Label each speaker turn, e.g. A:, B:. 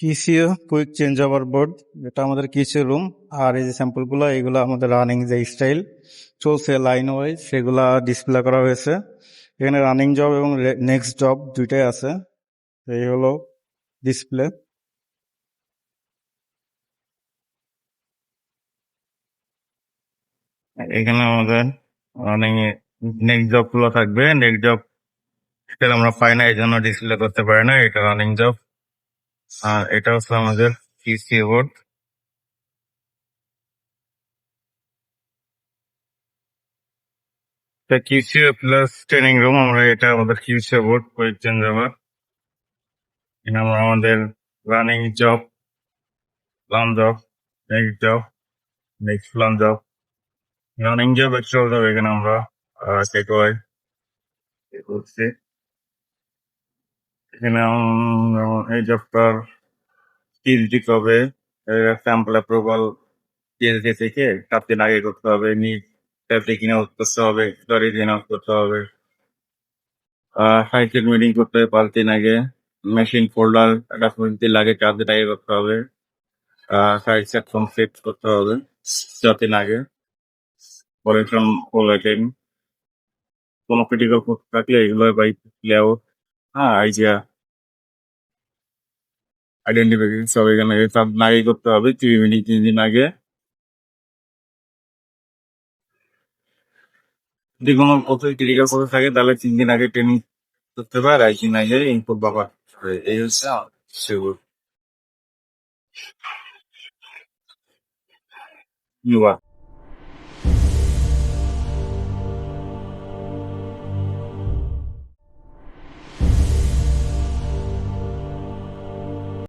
A: কিসিও quick change over board এটা আমাদের কিসিও room আর এই যে স্যাম্পলগুলো এগুলো আমাদের রানিং যে স্টাইল চলছে লাইন ওয়াইজ সেগুলা ডিসপ্লে করা হয়েছে। এখানে রানিং জব এবং নেক্সট জব দুইটাই আছে। এই হলো ডিসপ্লে এখানে আমাদের রানিং নেক্সট জবগুলো থাকবে। নেক্সট জব আমরা পাই না এই জন্য ডিসপ্লে করতে পারি না, এটা রানিং জব আর এটা হচ্ছে আমাদের পিসি বোর্ড এটা কিউসিও প্লাস ট্রেনিং রুম আমরা এটা আমাদের কিউসিও বোর্ড কুইক যাবার এখানে আমরা আমাদের running job plan job next job next plan job running job extra job এখানে আমরা টেকওয়াই করছি। এখানে এই স্কিল দিতে হবে স্যাম্পল অ্যাপ্রুভাল পিএইচডি থেকে সাত দিন আগে করতে হবে নিট ইন আউট করতে হবে ইন আউট করতে হবে। সাইকেল মিটিং করতে হবে পাঁচ দিন আগে মেশিন ফোল্ডার অ্যাটাচমেন্ট দিন আগে চার দিন আগে করতে হবে। সাইড সেকশন সেট করতে হবে, চার দিন আগে। পলিউশন বুলেটিন কোনো ক্রিটিক্যাল থাকলে এগুলো বাই লেআউট হ্যাঁ আইডিয়া আইডেন্টিফিকেশন সব এখানে সব আগে করতে হবে, তিন মিনিট, তিন দিন আগে। যদি কোনো কোথাও ক্রিটিক্যাল পোস্ট থাকে, তাহলে তিন দিন আগে ট্রেনিং করতে হবে, আর একদিন আগে ইনপুট বাবা। এই হচ্ছে সেগুলো। ধন্যবাদ